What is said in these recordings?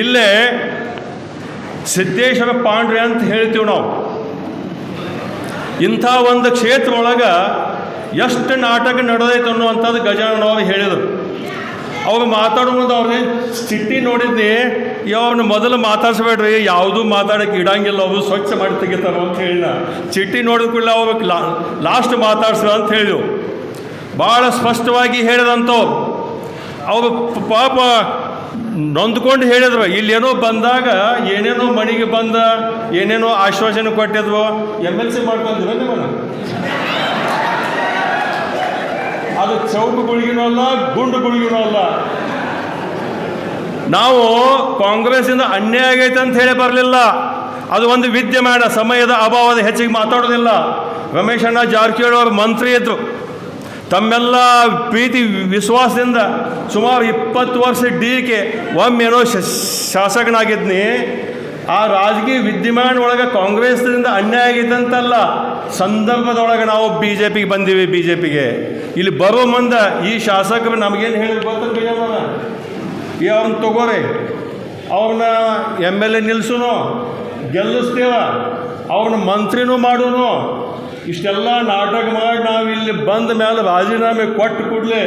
ಇಲ್ಲೇ ಸಿದ್ದೇಶ್ವರ ಪಾಂಡ್ರೆ ಅಂತ ಹೇಳ್ತೀವಿ ನಾವು. ಇಂಥ ಒಂದು ಕ್ಷೇತ್ರ ಒಳಗೆ ಎಷ್ಟು ನಾಟಕ ನಡೆದೈತೆ ಅನ್ನುವಂಥದ್ದು ಗಜಾನನ ಅವ್ರು ಹೇಳಿದರು. ಅವ್ರು ಮಾತಾಡೋ ಮುಂದೆ ಅವ್ರಿಗೆ ಸ್ಥಿತಿ ನೋಡಿದ್ನಿ ಅವ್ರನ್ನ ಮೊದಲು ಮಾತಾಡಿಸ್ಬೇಡ್ರಿ, ಯಾವುದೂ ಮಾತಾಡೋಕೆ ಇಡಂಗಿಲ್ಲ, ಅವರು ಸ್ವಚ್ಛ ಮಾಡಿ ತೆಗಿತಾರ ಅಂತ ಹೇಳಿದ. ಚಿಟ್ಟಿ ನೋಡಿದ ಕೂಡಲೇ ಅವ್ರಿಗೆ ಲಾ, ಲಾಸ್ಟ್ ಮಾತಾಡ್ಸ್ರ ಅಂತ ಹೇಳಿದೆವು ಭಾಳ ಸ್ಪಷ್ಟವಾಗಿ ಹೇಳಿದಂಥವ್ರು. ಅವರು ಪಾಪ ನೊಂದ್ಕೊಂಡು ಹೇಳಿದ್ರು, ಇಲ್ಲೇನೋ ಬಂದಾಗ ಏನೇನೋ ಮನೆಗೆ ಬಂದ, ಏನೇನೋ ಆಶ್ವಾಸನೆ ಕೊಟ್ಟಿದ್ವು. ಎಂ ಎಲ್ ಸಿ ಮಾಡ್ಕೊಂಡಿರೋ ಅದು ಚೌಕು ಗುಳಿಗಿನೂ ಅಲ್ಲ, ಗುಂಡು ಗುಳಿಗಿನೂ ಅಲ್ಲ. ನಾವು ಕಾಂಗ್ರೆಸ್ಸಿಂದ ಅನ್ಯಾಯ ಆಗೈತೆ ಅಂತ ಹೇಳಿ ಬರಲಿಲ್ಲ. ಅದು ಒಂದು ವಿದ್ಯಮಾನ, ಸಮಯದ ಅಭಾವದ ಹೆಚ್ಚಿಗೆ ಮಾತಾಡೋದಿಲ್ಲ. ರಮೇಶ್ ಅಣ್ಣ ಜಾರಕಿಹೊಳಿ ಅವರು ಮಂತ್ರಿ ಇದ್ದರು ತಮ್ಮೆಲ್ಲ ಪ್ರೀತಿ ವಿಶ್ವಾಸದಿಂದ ಸುಮಾರು ಇಪ್ಪತ್ತು ವರ್ಷ ಡಿ ಕೆ ಒಮ್ಮೆನೋ ಶಾಸಕನಾಗಿದ್ನಿ. ಆ ರಾಜಕೀಯ ವಿದ್ಯಮಾನ ಒಳಗೆ ಕಾಂಗ್ರೆಸ್ದಿಂದ ಅನ್ಯಾಯ ಆಗಿದ್ದಂತಲ್ಲ, ಸಂದರ್ಭದೊಳಗೆ ನಾವು ಬಿ ಜೆ ಪಿಗೆ ಬಂದೀವಿ ಬಿ ಜೆ ಪಿಗೆ ಇಲ್ಲಿ ಬರೋ ಮುಂದೆ ಈ ಶಾಸಕರು ನಮಗೇನು ಹೇಳಿದ್ರು ಗೊತ್ತಿಲ್ಲ ಈ ಅವ್ರನ್ನ ತಗೋರಿ. ಅವ್ರನ್ನ ಎಂ ಎಲ್ ಎ ನಿಲ್ಸೋನು, ಗೆಲ್ಲಿಸ್ತೀವ? ಅವ್ರನ್ನ ಮಂತ್ರಿನೂ ಮಾಡೋನು? ಇಷ್ಟೆಲ್ಲ ನಾಟಕ ಮಾಡಿ ನಾವು ಇಲ್ಲಿ ಬಂದ ಮೇಲೆ ರಾಜೀನಾಮೆ ಕೊಟ್ಟು ಕೂಡಲೇ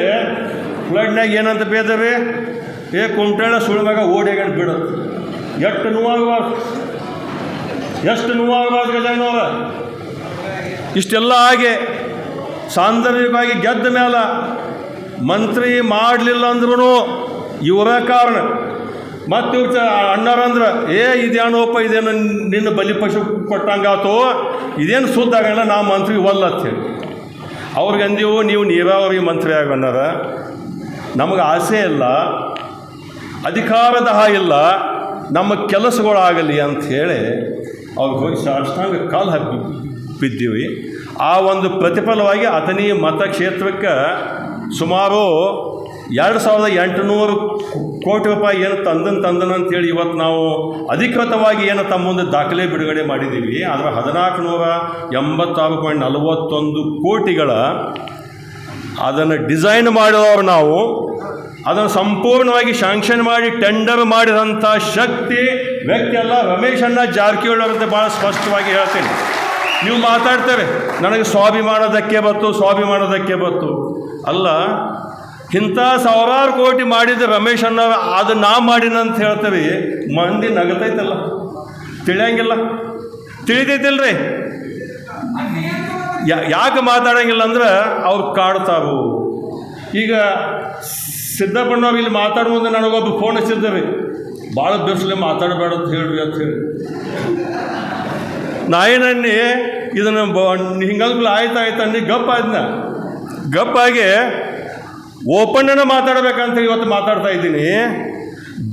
ಫ್ಲಡ್ನಾಗ ಏನಂತ ಬೇದವೆ ಏ ಕುಂಟಾಳ ಸುಳ್ಮ್ಯಾಗ ಓಡಿಯಾಗ ಬಿಡು. ಎಷ್ಟು ನೋವಾಗಬಾರ್ದು? ಎಷ್ಟು ನೋವಾಗಬಾರ್ದು ಗಜಾನವ್ರ ಇಷ್ಟೆಲ್ಲ ಹಾಗೆ ಸಾಂದರ್ಭಿಕವಾಗಿ ಗೆದ್ದ ಮೇಲೆ ಮಂತ್ರಿ ಮಾಡಲಿಲ್ಲ ಅಂದ್ರೂ ಇವರ ಕಾರಣ. ಮತ್ತು ಅಣ್ಣರಂದ್ರೆ ಏ ಇದೇನೋಪ್ಪ ಇದೇನು ನಿನ್ನ ಬಲಿ ಪಶು ಕೊಟ್ಟಂಗಾತು, ಇದೇನು ಸುದ್ದ ನಾ ಮಂತ್ರಿ ಒಲ್ಲ ಅಂತೇಳಿ ಅವ್ರಿಗೆ ಅಂದೀವು ನೀವು ನೀರಾವರಿ ಮಂತ್ರಿ ಆಗೋಣಾರ ನಮಗೆ ಆಸೆ ಇಲ್ಲ ಅಧಿಕಾರದ ಇಲ್ಲ, ನಮ್ಮ ಕೆಲಸಗಳಾಗಲಿ ಅಂಥೇಳಿ ಅವ್ರಿಗೆ ಹೋಗಿ ಸಾಷ್ಟಾಂಗ ಕಾಲು ಹಾಕಿ ಬಿದ್ದೀವಿ. ಆ ಒಂದು ಪ್ರತಿಫಲವಾಗಿ ಅತನಿ ಮತಕ್ಷೇತ್ರಕ್ಕೆ ಸುಮಾರು ಎರಡು ಸಾವಿರದ ಎಂಟುನೂರು ಕೋಟಿ ರೂಪಾಯಿ ಏನು ತಂದನ್ ತಂದನ ಅಂತೇಳಿ ಇವತ್ತು ನಾವು ಅಧಿಕೃತವಾಗಿ ಏನು ತಮ್ಮ ಮುಂದೆ ದಾಖಲೆ ಬಿಡುಗಡೆ ಮಾಡಿದ್ದೀವಿ. ಅದರ ಹದಿನಾಲ್ಕು ನೂರ ಎಂಬತ್ತಾರು ಪಾಯಿಂಟ್ ನಲವತ್ತೊಂದು ಕೋಟಿಗಳ ಅದನ್ನು ಡಿಸೈನ್ ಮಾಡಿದವರು ನಾವು. ಅದನ್ನು ಸಂಪೂರ್ಣವಾಗಿ ಶಾಂಕ್ಷನ್ ಮಾಡಿ, ಟೆಂಡರ್ ಮಾಡಿದಂಥ ಶಕ್ತಿ ವ್ಯಕ್ತಿ ಅಲ್ಲ, ರಮೇಶ್ ಅಣ್ಣ ಜಾರಕಿಹೊಳಿ ಅವರಂತೆ ಭಾಳ ಸ್ಪಷ್ಟವಾಗಿ ಹೇಳ್ತೀನಿ. ನೀವು ಮಾತಾಡ್ತೇವೆ ನನಗೆ ಸ್ವಾಭಿಮಾನದಕ್ಕೆ ಬತ್ತು ಸ್ವಾಭಿಮಾನದಕ್ಕೆ ಬತ್ತು. ಅಲ್ಲ ಇಂಥ ಸಾವಿರಾರು ಕೋಟಿ ಮಾಡಿದ ರಮೇಶ್ ಅಣ್ಣ ಅದು ನಾ ಮಾಡಿನಂತ ಹೇಳ್ತೇವೆ. ಮಂದಿ ನಗತೈತಲ್ಲ. ತಿಳಿಯಂಗಿಲ್ಲ. ತಿಳಿತೈತಿಲ್ರಿ? ಯಾಕೆ ಮಾತಾಡಂಗಿಲ್ಲ ಅಂದ್ರೆ ಅವ್ರು ಕಾಡ್ತಾರು ಈಗ ಸಿದ್ದಪ್ಪಣ್ಣವ್ರು ಇಲ್ಲಿ ಮಾತಾಡೋ ಮುಂದೆ ನನಗೊಬ್ಬ ಫೋನ್ ಹಚ್ಚಿದ್ದಾರೆ. ಭಾಳ ಬಿಸಿಲು ಮಾತಾಡಬೇಡ ಅಂತ ಹೇಳ್ರಿ ಅಂತ ಹೇಳಿ. ನಾಯಿನಣ್ಣಿ ಇದನ್ನು ಹಿಂಗಂಗ್ಲ ಆಯ್ತು ಆಯ್ತು ಅನ್ನಿ ಗಪ್ಪ ಆದ್ನ ಗಪ್ಪಾಗಿ ಓಪನ್ನ ಮಾತಾಡ್ಬೇಕಂತ ಇವತ್ತು ಮಾತಾಡ್ತಾ ಇದ್ದೀನಿ.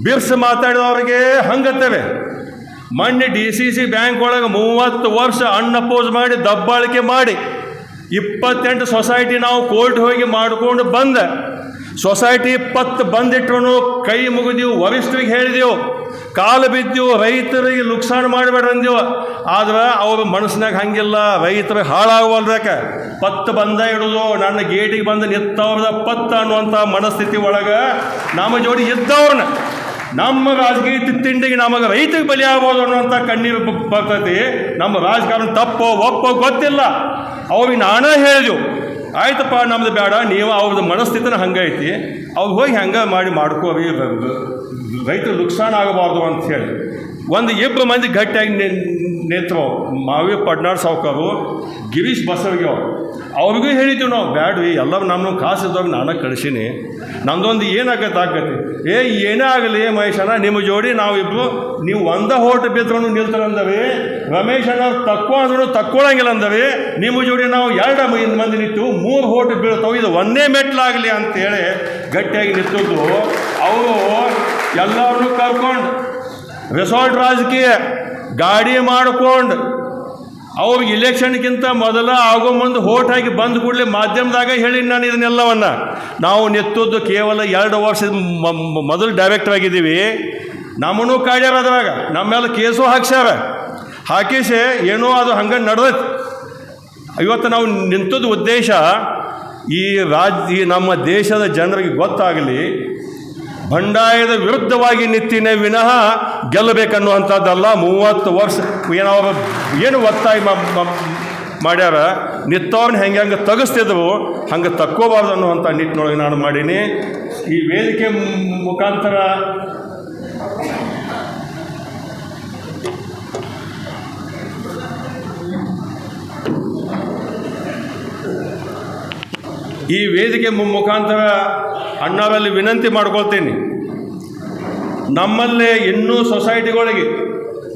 ಬಿರ್ಸ್ ಮಾತಾಡಿದವ್ರಿಗೆ ಹಂಗತ್ತವೆ. ಮಣ್ಣಿ ಡಿ ಸಿ ಸಿ ಬ್ಯಾಂಕ್ ಒಳಗೆ ಮೂವತ್ತು ವರ್ಷ ಅನ್ಅಪೋಸ್ ಮಾಡಿ, ದಬ್ಬಾಳಿಕೆ ಮಾಡಿ, ಇಪ್ಪತ್ತೆಂಟು ಸೊಸೈಟಿ ನಾವು ಕೋರ್ಟ್ ಹೋಗಿ ಮಾಡ್ಕೊಂಡು ಬಂದ. ಸೊಸೈಟಿ ಪತ್ ಬಂದಿಟ್ರು ಕೈ ಮುಗಿದೀವು ವರಿಷ್ಠರಿಗೆ ಹೇಳಿದೆವು ಕಾಲು ಬಿದ್ದೆವು ರೈತರಿಗೆ ನುಕ್ಸಾನ್ ಮಾಡಬೇಡ್ರಿ ಅಂದೆವು ಆದ್ರೆ ಅವ್ರ ಮನಸ್ಸಿನಾಗ ಹಂಗಿಲ್ಲ, ರೈತರು ಹಾಳಾಗುವಲ್ರಕ ಪತ್ತು ಬಂದ ಇಡೋದು ನನ್ನ ಗೇಟಿಗೆ ಬಂದು ನಿತ್ತವ್ರದ ಪತ್ತ ಅನ್ನುವಂಥ ಮನಸ್ಥಿತಿ ಒಳಗೆ ನಮ್ಮ ಜೋಡಿ ಇದ್ದವ್ರನ್ನ. ನಮ್ಮ ರಾಜಕೀಯ ತಿಂಡಿಗೆ ನಮಗೆ ರೈತರಿಗೆ ಬಲಿ ಆಗ್ಬೋದು ಅನ್ನುವಂಥ ಕಣ್ಣೀರು ಬರ್ತೈತಿ. ನಮ್ಮ ರಾಜಕಾರಣ ತಪ್ಪೋ ಒಪ್ಪೋ ಗೊತ್ತಿಲ್ಲ. ಅವ್ರಿಗೆ ನಾನೇ ಹೇಳಿದೆವು ಆಯ್ತಪ್ಪ, ನಮ್ದು ಬೇಡ, ನೀವು ಅವ್ರದ್ದು ಮನಸ್ಥಿತಿನ ಹಂಗೈತಿ ಅವ್ರು ಹೋಗಿ ಹಂಗೆ ಮಾಡಿ ಮಾಡ್ಕೋ ರೈತರು ನುಕ್ಸಾನ ಆಗಬಾರ್ದು ಅಂತ ಹೇಳಿ. ಒಂದು ಇಬ್ಬರು ಮಂದಿ ಗಟ್ಟಿಯಾಗಿ ನಿಂತರು ಮಾವಿ ಪಡ್ನಾಡ್ ಸಾವ್ಕಾರು, ಗಿರೀಶ್ ಬಸವಗಿ ಅವ್ರು. ಅವ್ರಿಗೂ ಹೇಳಿದ್ದೀವಿ ನಾವು, ಬ್ಯಾಡ್ವಿ, ಎಲ್ಲರೂ ನಮ್ಮನ್ನು ಕಾಸು ನಾನು ಕಳಿಸೀನಿ. ನಂದೊಂದು ಏನಾಗತ್ತೆ ಆಗತ್ತೆ? ಏ, ಏನೇ ಆಗಲಿ ಮಹೇಶಣ್ಣ ನಿಮ್ಮ ಜೋಡಿ ನಾವಿಬ್ರು ನೀವು ಒಂದ ಹೋಟ್ ಬಿದ್ರು ನಿಲ್ತಾರಂದವಿ ರಮೇಶ್ ಅಣ್ಣ ತಕ್ಕೋ ಅಂದ್ರೂ ತಕ್ಕೊಳಂಗಿಲ್ಲ ಅಂದವಿ, ನಿಮ್ಮ ಜೋಡಿ ನಾವು ಎರಡು ಮಂದಿ ನಿಂತು ಮೂರು ಹೋಟ್ ಬೀಳ್ತಾವೆ, ಇದು ಒಂದೇ ಮೆಟ್ಲಾಗಲಿ ಅಂತೇಳಿ ಗಟ್ಟಿಯಾಗಿ ನಿಂತಿದ್ದು ಅವರು ಎಲ್ಲರನ್ನೂ ಕರ್ಕೊಂಡು ರೆಸಾರ್ಟ್ ರಾಜಕೀಯ, ಗಾಡಿ ಮಾಡಿಕೊಂಡು ಅವ್ರಿಗೆ ಇಲೆಕ್ಷನ್ಗಿಂತ ಮೊದಲ ಆಗೋ ಮುಂದೆ ಹೋಟ್ ಹಾಕಿ ಬಂದ ಕೂಡಲೇ ಮಾಧ್ಯಮದಾಗ ಹೇಳಿ ನಾನು ಇದನ್ನೆಲ್ಲವನ್ನ. ನಾವು ನೆತ್ತದ್ದು ಕೇವಲ ಎರಡು ವರ್ಷದ ಮೊದಲು ಡೈರೆಕ್ಟರ್ ಆಗಿದ್ದೀವಿ. ನಮ್ಮನ್ನು ಕಾಡ್ಯಾರ ಅದ್ರಾಗ ನಮ್ಮೆಲ್ಲ ಮೇಲೆ ಕೇಸು ಹಾಕ್ಸ್ಯಾರ. ಹಾಕಿಸಿ ಏನೋ ಅದು ಹಂಗೆ ನಡೆದೈತೆ. ಇವತ್ತು ನಾವು ನಿಂತದ ಉದ್ದೇಶ ಈ ರಾಜ್ಯ ನಮ್ಮ ದೇಶದ ಜನರಿಗೆ ಗೊತ್ತಾಗಲಿ ಬಂಡಾಯದ ವಿರುದ್ಧವಾಗಿ ನಿಂತಿನೇ ವಿನಃ ಗೆಲ್ಲಬೇಕನ್ನುವಂಥದ್ದಲ್ಲ. ಮೂವತ್ತು ವರ್ಷ ಏನೋ ಏನು ಒತ್ತಾಯ ಮಾಡ್ಯಾರ? ನಿತ್ತವನ್ನ ಹೆಂಗೆ ಹೆಂಗೆ ತೆಗೆಸ್ತಿದ್ವು, ಹಂಗೆ ತಕ್ಕೋಬಾರ್ದು ಅನ್ನುವಂಥ ನಿಟ್ಟಿನೊಳಗೆ ನಾನು ಮಾಡೀನಿ. ಈ ವೇದಿಕೆ ಮುಖಾಂತರ ಈ ವೇದಿಕೆ ಮುಖಾಂತರ ಅಣ್ಣರಲ್ಲಿ ವಿನಂತಿ ಮಾಡ್ಕೊಳ್ತೀನಿ. ನಮ್ಮಲ್ಲೇ ಇನ್ನೂ ಸೊಸೈಟಿಗಳಿಗೆ,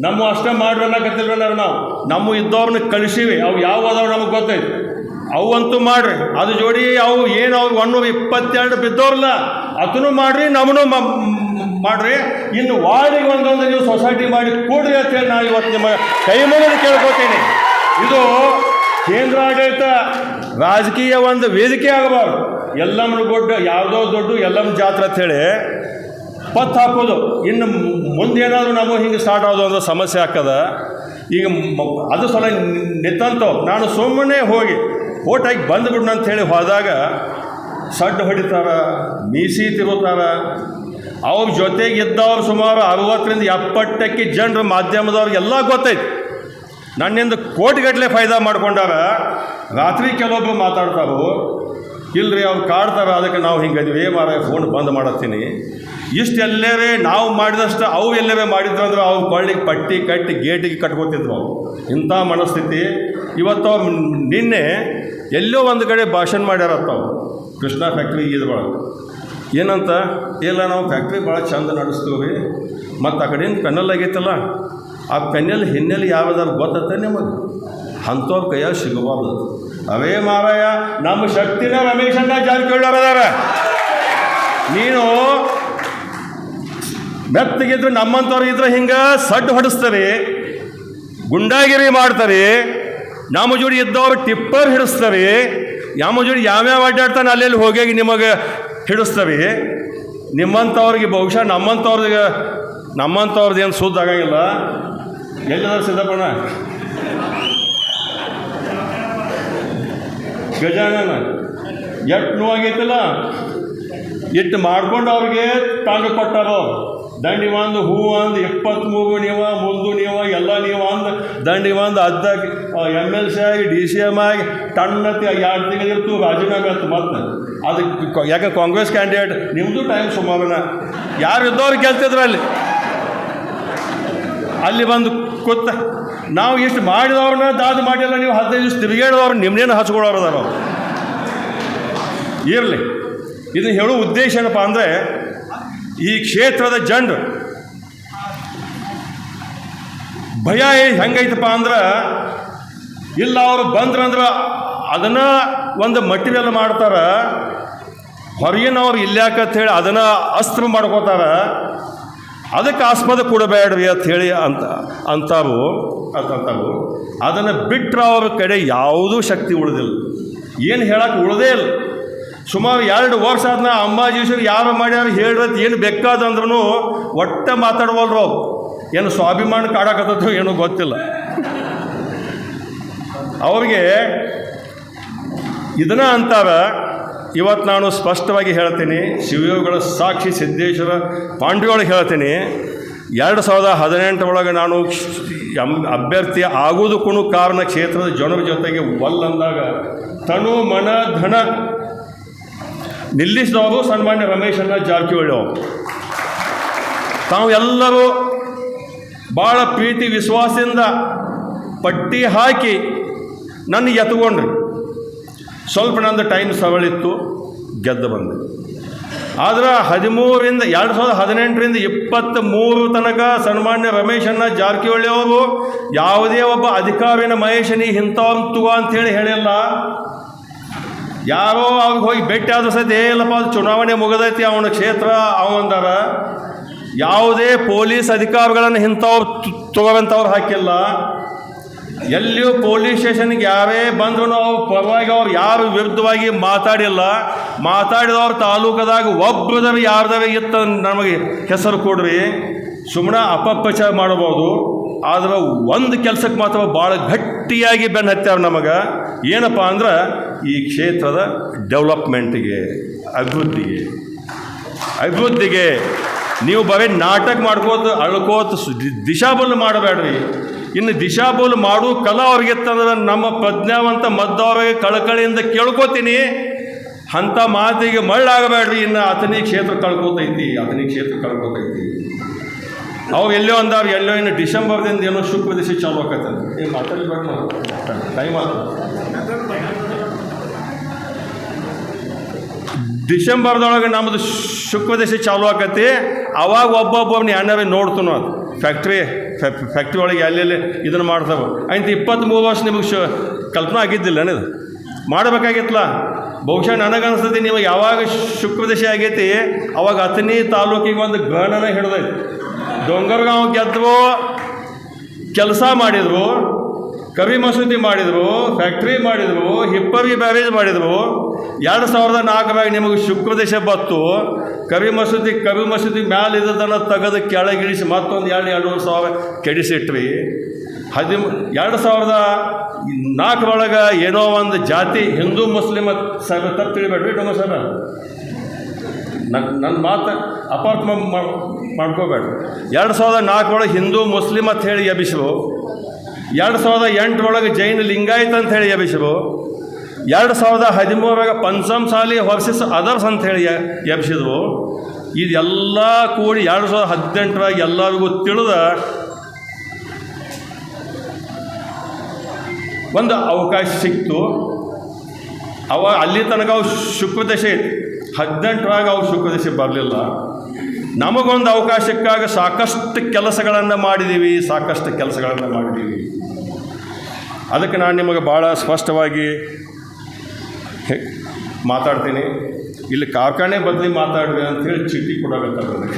ನಮ್ಮ ಅಷ್ಟೇ ಮಾಡ್ರನ್ನಕತ್ತಿಲ್ವಲ್ಲ ನಾವು. ನಮ್ಮ ಇದ್ದವ್ರನ್ನ ಕಳಿಸಿವಿ, ಅವು ಯಾವ ಅದಾವ ನಮಗೆ ಗೊತ್ತೈತಿ ಅಂತೂ ಮಾಡ್ರಿ, ಅದು ಜೋಡಿ ಅವು ಏನು ಅವ್ರು ಒಂದು ಇಪ್ಪತ್ತೆರಡು ಬಿದ್ದವ್ರಲ್ಲ, ಅದನ್ನು ಮಾಡ್ರಿ, ನಮ್ಮನ್ನು ಮಾಡ್ರಿ. ಇನ್ನು ವಾರ್ಡಿಗೆ ಒಂದೊಂದು ನೀವು ಸೊಸೈಟಿ ಮಾಡಿ ಕೂಡ್ರಿ ಅಂತೇಳಿ ನಾನು ಇವತ್ತು ನಿಮ್ಮ ಕೈ ಮುಗಿದು ಕೇಳ್ಕೊತೀನಿ ಇದು ಕೇಂದ್ರಾಡಳಿತ ರಾಜಕೀಯ ಒಂದು ವೇದಿಕೆ ಆಗಬಾರ್ದು. ಎಲ್ಲಮ್ಮನ ದೊಡ್ಡ, ಯಾವುದೋ ದೊಡ್ಡ ಎಲ್ಲಮ್ಮ ಜಾತ್ರೆ ಅಂತೇಳಿ ಪತ್ತು ಹಾಕೋದು. ಇನ್ನು ಮುಂದೇನಾದರೂ ನಾವು ಹಿಂಗೆ ಸ್ಟಾರ್ಟ್ ಆಗೋದು ಅಂದ್ರೆ ಸಮಸ್ಯೆ ಆಗ್ತದ. ಈಗ ಅದು ಸಲ ನಿತ್ತಂತ ನಾನು ಸುಮ್ಮನೆ ಹೋಗಿ ಓಟಾಗಿ ಬಂದುಬಿಡ್ನ ಅಂತ ಹೇಳಿ ಹೋದಾಗ ಸಡ್ಡು ಹೊಡಿತಾರ, ಮೀಸಿ ತಿರುತ್ತಾರ ಅವ್ರ ಜೊತೆಗೆ ಇದ್ದವ್ರು ಸುಮಾರು ಅರವತ್ತರಿಂದ ಎಪ್ಪತ್ತಕ್ಕೆ ಜನರು ಮಾಧ್ಯಮದವ್ರಿಗೆಲ್ಲ ಗೊತ್ತೈತಿ. ನನ್ನಿಂದ ಕೋಟಿಗಟ್ಟಲೆ ಫಾಯ್ದಾ ಮಾಡ್ಕೊಂಡಾಗ ರಾತ್ರಿ ಕೆಲವೊಬ್ರು ಮಾತಾಡ್ತಾರೋ ಇಲ್ಲರಿ ಅವ್ರು ಕಾಡ್ತಾರೆ, ಅದಕ್ಕೆ ನಾವು ಹಿಂಗದ್ವಿ ಮಾರ ಫೋನ್ ಬಂದ್ ಮಾಡತ್ತೀನಿ. ಇಷ್ಟು ಎಲ್ಲರೇ ನಾವು ಮಾಡಿದಷ್ಟು ಅವು ಎಲ್ಲರೇ ಮಾಡಿದ್ರಂದ್ರೆ ಅವ್ರು ಕೊಳ್ಳಿಗೆ ಪಟ್ಟಿ ಕಟ್ಟಿ ಗೇಟಿಗೆ ಕಟ್ಕೊತಿದ್ರು ಅವು ಇಂಥ ಮನಸ್ಥಿತಿ. ಇವತ್ತು ಅವ್ರು ನಿನ್ನೆ ಎಲ್ಲೋ ಒಂದು ಕಡೆ ಭಾಷಣ ಮಾಡ್ಯಾರತ್ತವು ಕೃಷ್ಣ ಫ್ಯಾಕ್ಟ್ರಿ ಇದ್ರೊಳಗೆ ಏನಂತ? ಇಲ್ಲ, ನಾವು ಫ್ಯಾಕ್ಟ್ರಿ ಭಾಳ ಚಂದ ನಡೆಸ್ತೀವಿ ಮತ್ತು ಆ ಕಡೆಯಿಂದ ಪೆನ್ನಲ್ ಆಗೈತಲ್ಲ ಆ ಪೆನ್ನೆಲ್ ಹಿನ್ನೆಲೆ ಯಾವ್ದಾರು ಗೊತ್ತೈತೆ ನಿಮಗೆ? ಅಂಥವ್ರ ಕೈಯಾಗ ಸಿಗಬಾರ್ದು. ಅವೇ ಮಾರಾಯ ನಮ್ಮ ಶಕ್ತಿನ ರಮೇಶಣ್ಣ ಜಾರಕಿಹೊಳಿ ಅದಾರ ನೀನು ಮೆತ್ತಗಿದ್ರು ನಮ್ಮಂಥವ್ರು ಇದ್ರೆ ಹಿಂಗೆ ಸಡ್ಡು ಹೊಡಿಸ್ತಾರೆ, ಗುಂಡಾಗಿರಿ ಮಾಡ್ತಾರೆ ನಮ್ಮ ಜೋಡಿ ಇದ್ದವ್ರು ಟಿಪ್ಪರ್ ಹಿಡಿಸ್ತಾರೆ ನಮ್ಮ ಜೋಡಿ ಯಾವ್ಯಾವ ಅಡ್ಡಾಡ್ತಾನೆ ಅಲ್ಲೆಲ್ಲಿ ಹೋಗಿ ನಿಮಗೆ ಹಿಡಿಸ್ತವೆ ನಿಮ್ಮಂಥವ್ರಿಗೆ ಬಹುಶಃ ನಮ್ಮಂಥವ್ರಿಗೆ ನಮ್ಮಂಥವ್ರದ್ದು ಏನು ಸುದ್ದ ಆಗಂಗಿಲ್ಲ. ಎಲ್ಲಿದ್ದಾರೆ ಸಿದ್ದಪ್ಪಣ್ಣ? ಗಜಾನನ. ಎಷ್ಟು ನೋವಾಗೈತಲ್ಲ? ಇಟ್ಟು ಮಾಡ್ಕೊಂಡು ಅವ್ರಿಗೆ ತಾಂಡು ಕೊಟ್ಟಾರೋ. ದಂಡಿ ಒಂದು ಹೂ ಅಂದು ಇಪ್ಪತ್ತ್ಮೂರು ನೀವ, ಮುಂದು ನೀವ, ಎಲ್ಲ ನೀವ ಅಂದು, ದಂಡಿ ಒಂದು ಅದ್ದ ಎಂ ಎಲ್ ಸಿ ಆಗಿ ಡಿ ಸಿ ಎಂ ಆಗಿ ಟಣ್ಣತಿ ಎರಡು ತಿಂಗಳಿರ್ತು ರಾಜೀನಾಮೆ ಅಂತ ಮತ್ತೆ. ಅದಕ್ಕೆ ಯಾಕೆ ಕಾಂಗ್ರೆಸ್ ಕ್ಯಾಂಡಿಡೇಟ್? ನಿಮ್ಮದು ಟೈಮ್ ಸುಮಾರನ. ಯಾರು ಇದ್ದವ್ರು ಗೆಲ್ತಿದ್ರು ಅಲ್ಲಿ ಬಂದು ಕೂತ ನಾವು ಎಷ್ಟು ಮಾಡಿದವ್ರನ್ನ ದಾದು ಮಾಡಿಲ್ಲ, ನೀವು ಹದಿನೈದು ದಿವಸ ತಿರುಗೇಳಿದವ್ರು ನಿಮ್ಮನ್ನೇನು ಹಚ್ಕೊಳ್ಳೋರು ಇರಲಿ. ಇದನ್ನು ಹೇಳೋ ಉದ್ದೇಶ ಏನಪ್ಪ ಅಂದರೆ, ಈ ಕ್ಷೇತ್ರದ ಜನರು ಭಯ ಹೆಂಗೈತಪ್ಪ ಅಂದ್ರೆ, ಇಲ್ಲ ಅವರು ಬಂದ್ರಂದ್ರೆ ಅದನ್ನು ಒಂದು ಮಟೀರಿಯಲ್ ಮಾಡ್ತಾರೆ, ಹೊರಗಿನವ್ರು ಇಲ್ಯಾಕಂತ ಹೇಳಿ ಅದನ್ನು ಅಸ್ತ್ರ ಮಾಡ್ಕೋತಾರ ಅದಕ್ಕೆ ಆಸ್ಪದ ಕೊಡಬೇಡ್ರಿ ಅಂತ ಹೇಳಿ ಅಂತ ಅಂತಾರು ಅಂತಂತಾರು ಅದನ್ನು ಬಿಟ್ಟರೆ ಅವ್ರ ಕಡೆ ಯಾವುದೂ ಶಕ್ತಿ ಉಳಿದಿಲ್ಲ. ಏನು ಹೇಳಕ್ಕೆ ಉಳದೇ ಇಲ್ಲ. ಸುಮಾರು ಎರಡು ವರ್ಷ ಆದ್ನ ಅಂಬಾಜೀಶ್ವರ್ ಯಾರು ಮಾಡ್ಯಾರ ಹೇಳ್ರತ್ ಏನು ಬೇಕಾದಂದ್ರೂ ಒಟ್ಟ ಅವ್ರು. ಏನು ಸ್ವಾಭಿಮಾನ ಕಾಡಕತ್ತೋ ಏನೂ ಗೊತ್ತಿಲ್ಲ. ಅವ್ರಿಗೆ ಇದನ್ನ ಅಂತಾರ ಇವತ್ತು ನಾನು ಸ್ಪಷ್ಟವಾಗಿ ಹೇಳ್ತೀನಿ, ಶಿವಯೋಗಿಗಳ ಸಾಕ್ಷಿ ಸಿದ್ದೇಶ್ವರ ಪಾಂಡ್ಯೊಳಗೆ ಹೇಳ್ತೀನಿ, ಎರಡು ಸಾವಿರದ ಹದಿನೆಂಟು ಒಳಗೆ ನಾನು ಅಭ್ಯರ್ಥಿ ಆಗೋದಕ್ಕೂ ಕಾರಣ ಕ್ಷೇತ್ರದ ಜನರ ಜೊತೆಗೆ ಒಲ್ಲಂದಾಗ ತನು ಮನ ಧನ ನಿಲ್ಲಿಸಿದವರು ಸನ್ಮಾನ್ಯ ರಮೇಶಣ್ಣ ಜಾರಕಿಹೊಳಿ ಅವರು. ತಾವು ಎಲ್ಲರೂ ಭಾಳ ಪ್ರೀತಿ, ವಿಶ್ವಾಸದಿಂದ ಪಟ್ಟಿ ಹಾಕಿ ನನ್ನ ಎತ್ಕೊಂಡ್ರಿ. ಸ್ವಲ್ಪ ನಂದು ಟೈಮ್ ಸವಳಿತ್ತು, ಗೆದ್ದು ಬಂದೆ. ಆದ್ರೆ ಹದಿಮೂರಿಂದ, ಎರಡು ಸಾವಿರದ ಹದಿನೆಂಟರಿಂದ ಇಪ್ಪತ್ತ್ ಮೂರು ತನಕ ಸನ್ಮಾನ್ಯ ರಮೇಶಣ್ಣ ಜಾರಕಿಹೊಳಿ ಅವರು, ಯಾವುದೇ ಒಬ್ಬ ಅಧಿಕಾರಿನ ಮಹೇಶನಿ ಇಂಥವಂತು ಅಂತೇಳಿ ಹೇಳಿಲ್ಲ. ಯಾರೋ ಅವ್ರಿಗೆ ಹೋಗಿ ಭೇಟಿ ಆದ್ರೂ ಸಹಿತ ಏನಪ್ಪ ಅದು ಚುನಾವಣೆ ಮುಗದೈತಿ, ಅವನ ಕ್ಷೇತ್ರ ಅವಂದಾರ ಯಾವುದೇ ಪೊಲೀಸ್ ಅಧಿಕಾರಿಗಳನ್ನು ಇಂಥವ್ರು ತಗೋವಂಥವ್ರು ಹಾಕಿಲ್ಲ. ಎಲ್ಲಿಯೂ ಪೊಲೀಸ್ ಸ್ಟೇಷನ್ಗೆ ಯಾರೇ ಬಂದ್ರು ಅವ್ರ ಪರವಾಗಿ ಅವ್ರು ಯಾರು ವಿರುದ್ಧವಾಗಿ ಮಾತಾಡಿಲ್ಲ. ಮಾತಾಡಿದವ್ರ ತಾಲೂಕದಾಗ ಒಬ್ಬರದಾರ ಯಾರ್ದವೇ ಇತ್ತ ನಮಗೆ ಹೆಸರು ಕೊಡ್ರಿ. ಸುಮ್ಮನೆ ಅಪಪ್ರಚಾರ ಮಾಡಬಹುದು. ಆದ್ರೆ ಒಂದು ಕೆಲಸಕ್ಕೆ ಮಾತ್ರ ಭಾಳ ಗಟ್ಟಿಯಾಗಿ ಬೆನ್ನು ಹತ್ತಾರ ನಮಗೆ. ಏನಪ್ಪ ಅಂದ್ರೆ ಈ ಕ್ಷೇತ್ರದ ಡೆವಲಪ್ಮೆಂಟಿಗೆ, ಅಭಿವೃದ್ಧಿಗೆ. ಅಭಿವೃದ್ಧಿಗೆ ನೀವು ಬರೀ ನಾಟಕ ಮಾಡ್ಕೋತ, ಅಳ್ಕೋತ ದಿಶಾಬಲ್ ಮಾಡಬೇಡ್ರಿ. ಇನ್ನು ದಿಶಾಬೋಲ್ ಮಾಡು, ಕಲಾ ಅವ್ರಿಗಿತ್ತಂದ್ರೆ ನಮ್ಮ ಪ್ರಜ್ಞಾವಂತ ಮದ್ದವ್ರಿಗೆ ಕಳಕಳಿಯಿಂದ ಕೇಳ್ಕೊತೀನಿ. ಅಂಥ ಮಾತಿಗೆ ಮಳ್ಳಾಗಬೇಡ್ರಿ ಇನ್ನು ಅತನಿ ಕ್ಷೇತ್ರ ಕಳ್ಕೊತೈತಿ ಅತನಿ ಕ್ಷೇತ್ರ ಕಳ್ಕೊತೈತಿ. ಅವಾಗ ಎಲ್ಲೋ ಅಂದವ್ರು, ಎಲ್ಲೋ ಇನ್ನು ಡಿಸೆಂಬರ್ದಿಂದ ಏನೋ ಶುಕ್ರ ದಿವಸ ಚಾಲು ಆಕತ್ತೆ ಏನು ಮಾತಾಡ್ಬೇಕು ಟೈಮ್ ಆಗ ಡಿಸೆಂಬರ್ದೊಳಗೆ ನಮ್ಮದು ಶುಕ್ರ ದಿವಸ ಚಾಲು ಆಕತಿ ಅವಾಗ ಒಬ್ಬೊಬ್ಬ ಎಣ್ಣೆ ನೋಡ್ತು ಅದು. ಫ್ಯಾಕ್ಟ್ರಿ ಫ್ಯಾಕ್ಟ್ರಿ ಒಳಗೆ ಎಲ್ಲೆಲ್ಲಿ ಇದನ್ನು ಮಾಡ್ತಾವೆ ಆಯ್ತು ಇಪ್ಪತ್ತ್ಮೂರು ವರ್ಷ ನಿಮಗೆ ಶ, ಕಲ್ಪನೆ ಆಗಿದ್ದಿಲ್ಲ ನನಗೆ ಮಾಡಬೇಕಾಗಿತ್ತಲ್ಲ? ಬಹುಶಃ ನನಗನ್ಸ್ತದೆ ನಿಮಗೆ ಯಾವಾಗ ಶುಕ್ರದಶೆ ಆಗೈತಿ, ಅವಾಗ ಅತನಿ ತಾಲೂಕಿಗೆ ಒಂದು ಗಣನ ಹಿಡ್ದೈತಿ. ಡೊಂಗರ್ಗಾಂವ್ ಗೆದ್ದವು, ಕೆಲಸ ಮಾಡಿದರು ಕವಿ ಮಸೂದಿ ಮಾಡಿದರು ಫ್ಯಾಕ್ಟ್ರಿ ಮಾಡಿದರು ಹಿಪ್ಪರಿ ಬ್ಯಾರೇಜ್ ಮಾಡಿದ್ರು. ಎರಡು ಸಾವಿರದ ನಾಲ್ಕರಾಗ ನಿಮಗೆ ಶುಕ್ರದೇಶ ಬತ್ತು ಕವಿ ಮಸೂದಿ ಕವಿ ಮಸೂದಿ ಮ್ಯಾಲೆ ಇದ್ದದನ್ನು ತೆಗೆದು ಕೆಳಗಿಳಿಸಿ ಮತ್ತೊಂದು ಎರಡು, ಎರಡೂವರೆ ಸಾವಿರ ಕೆಡಿಸಿಟ್ರಿ ಹದಿಮ, ಎರಡು ಸಾವಿರದ ನಾಲ್ಕರೊಳಗೆ ಏನೋ ಒಂದು ಜಾತಿ ಹಿಂದೂ ಮುಸ್ಲಿಮ್ ಸಭೆ ತಪ್ಪು ತಿಳಿಬೇಡ್ರಿ ಡೊಂಗ ಸಾಹೇಬ ನನ್ನ ನನ್ನ ಮಾತು ಅಪಾರ್ಟ್ಮೆಂಟ್ ಮಾಡ್ಕೋಬೇಡ ಎರಡು ಸಾವಿರದ ನಾಲ್ಕರೊಳಗೆ ಹಿಂದೂ ಮುಸ್ಲಿಮ್ ಅಂತ ಹೇಳಿ ಎಬ್ಬಿಸಿರು. ಎರಡು ಸಾವಿರದ ಎಂಟರೊಳಗೆ ಜೈನ ಲಿಂಗಾಯತ ಅಂತ ಹೇಳಿ ಎಬ್ಬಿಸಿರು ಎರಡು ಸಾವಿರದ ಹದಿಮೂರಾಗ ಪಂಚಮ್ ಸಾಲಿ ವರ್ಸಸ್ ಅದರ್ಸ್ ಅಂತ ಹೇಳಿ ಎ- ಎಬ್ಬಿಸಿದ್ರು ಇದೆಲ್ಲ ಕೂಡಿ ಎರಡು ಸಾವಿರದ ಹದಿನೆಂಟರಾಗ ಎಲ್ಲರಿಗೂ ತಿಳಿದ ಒಂದು ಅವಕಾಶ ಸಿಕ್ತು. ಅವ ಅಲ್ಲಿ ತನಕ ಅವು ಶುಕ್ರದಶೆ ಹದಿನೆಂಟರಾಗ ಅವ್ರು ಶುಕ್ರದಶೆ ಬರಲಿಲ್ಲ. ನಮಗೊಂದು ಅವಕಾಶಕ್ಕಾಗ ಸಾಕಷ್ಟು ಕೆಲಸಗಳನ್ನು ಮಾಡಿದ್ದೀವಿ ಸಾಕಷ್ಟು ಕೆಲಸಗಳನ್ನು ಮಾಡಿದ್ದೀವಿ ಅದಕ್ಕೆ ನಾನು ನಿಮಗೆ ಭಾಳ ಸ್ಪಷ್ಟವಾಗಿ ಮಾತಾಡ್ತೀನಿ. ಇಲ್ಲಿ ಕಾರ್ಖಾನೆ ಬದಲಿ ಮಾತಾಡಿದೆ ಅಂಥೇಳಿ ಚೀಟಿ ಕೊಡಬೇಕಾಗ್ತದೆ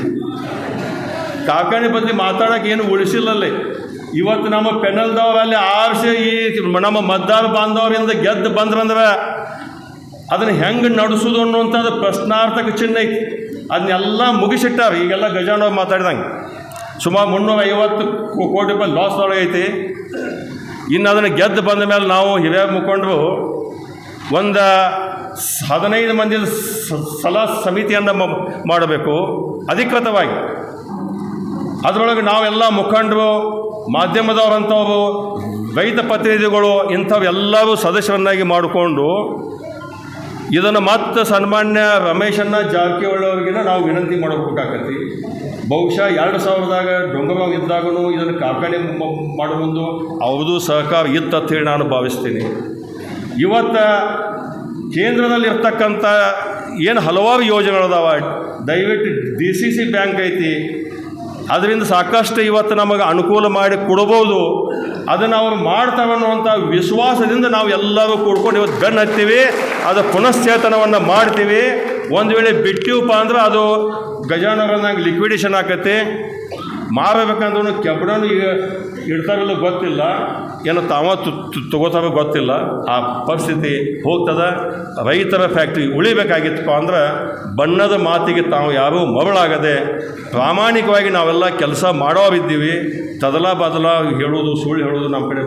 ಕಾರ್ಖಾನೆ ಬದಲಿ ಮಾತಾಡೋಕೆ ಏನು ಉಳಿಸಿಲ್ಲಲ್ಲಿ. ಇವತ್ತು ನಮ್ಮ ಪೆನಲ್ದವರಲ್ಲಿ ಆರಿಸಿ ಈ ನಮ್ಮ ಮದ್ದಾರ ಬಾಂಧವರಿಂದ ಗೆದ್ದು ಬಂದ್ರಂದ್ರೆ ಅದನ್ನು ಹೆಂಗೆ ನಡೆಸೋದು ಅನ್ನುವಂಥದ್ದು ಪ್ರಶ್ನಾರ್ಥಕ ಚಿಹ್ನೆ ಐತಿ. ಅದನ್ನೆಲ್ಲ ಮುಗಿಸಿಟ್ಟಾರ. ಈಗೆಲ್ಲ ಗಜಾಂಡವ್ ಮಾತಾಡಿದಂಗೆ. ಸುಮಾರು ಮುನ್ನೂರ ಐವತ್ತು ಕೋಟಿ ರೂಪಾಯಿ ಲಾಸ್ ಒಳಗೈತಿ ಇನ್ನು ಅದನ್ನು ಗೆದ್ದು ಬಂದ ಮೇಲೆ ನಾವು ಹಿರಿಯ ಮುಖಂಡರು ಒಂದು ಹದಿನೈದು ಮಂದಿ ಸಲಹಾ ಸಮಿತಿಯನ್ನು ಮಾಡಬೇಕು. ಅಧಿಕೃತವಾಗಿ. ಅದರೊಳಗೆ ನಾವೆಲ್ಲ ಮುಖಂಡರು ಮಾಧ್ಯಮದವರಂಥವು ರೈತ ಪ್ರತಿನಿಧಿಗಳು ಇಂಥವೆಲ್ಲರೂ ಸದಸ್ಯರನ್ನಾಗಿ ಮಾಡಿಕೊಂಡು ಇದನ್ನು ಮತ್ತೆ ಸನ್ಮಾನ್ಯ ರಮೇಶನ್ನ ಜಾರಕಿಹೊಳಿ ನಾವು ವಿನಂತಿ ಮಾಡಬೇಕಾಗತ್ತಿ ಬಹುಶಃ ಎರಡು ಸಾವಿರದಾಗ ಡೊಂಗರಾವ್ ಇದ್ದಾಗೂ ಇದನ್ನು ಕಾರ್ಖಾನೆ ಮಾಡುವುದು ಮಾಡೋ ಮುಂದು ಅವ್ರದ್ದು ಸಹಕಾರ ಇತ್ತು ಅಂತ ಹೇಳಿ ನಾನು ಭಾವಿಸ್ತೀನಿ. ಇವತ್ತು ಕೇಂದ್ರದಲ್ಲಿ ಇರ್ತಕ್ಕಂಥ ಏನು ಹಲವಾರು ಯೋಜನೆಗಳದಾವ. ದಯವಿಟ್ಟು ಡಿ ಸಿ ಸಿ ಬ್ಯಾಂಕ್ ಐತಿ ಅದರಿಂದ ಸಾಕಷ್ಟು ಇವತ್ತು ನಮಗೆ ಅನುಕೂಲ ಮಾಡಿ ಕೊಡ್ಬೋದು. ಅದನ್ನು ಅವ್ರು ಮಾಡ್ತಾವೆ ಅನ್ನುವಂಥ ವಿಶ್ವಾಸದಿಂದ ನಾವು ಎಲ್ಲರೂ ಕೂಡ್ಕೊಂಡು ಇವತ್ತು ಬೆನ್ನು ಹತ್ತೀವಿ ಅದು ಪುನಶ್ಚೇತನವನ್ನು ಮಾಡ್ತೀವಿ. ಒಂದು ವೇಳೆ ಬಿಟ್ಟಿವಪ್ಪ ಅಂದ್ರೆ ಅದು ಗಜಾನಗರನಾಗ ಲಿಕ್ವಿಡೇಷನ್ ಆಕತಿ ಮಾರಬೇಕಂದ್ರೂ ಕೆಬ್ಬಡನು ಈಗ ಇಡ್ತಾರಲ್ಲ ಗೊತ್ತಿಲ್ಲ. ಏನೋ ತಾವ ತಗೋತಾರೋ ಗೊತ್ತಿಲ್ಲ. ಆ ಪರಿಸ್ಥಿತಿ ಹೋಗ್ತದ. ರೈತರ ಫ್ಯಾಕ್ಟ್ರಿ ಉಳಿಬೇಕಾಗಿತ್ತಪ್ಪ ಅಂದ್ರೆ ಬಣ್ಣದ ಮಾತಿಗೆ ತಾವು ಯಾರೂ ಮರಳಾಗದೆ ಪ್ರಾಮಾಣಿಕವಾಗಿ ನಾವೆಲ್ಲ ಕೆಲಸ ಮಾಡೋರಿದ್ದೀವಿ. ತದಲ ಬದಲ ಹೇಳೋದು, ಸುಳ್ಳು ಹೇಳೋದು ನಮ್ಮ ಕಡೆ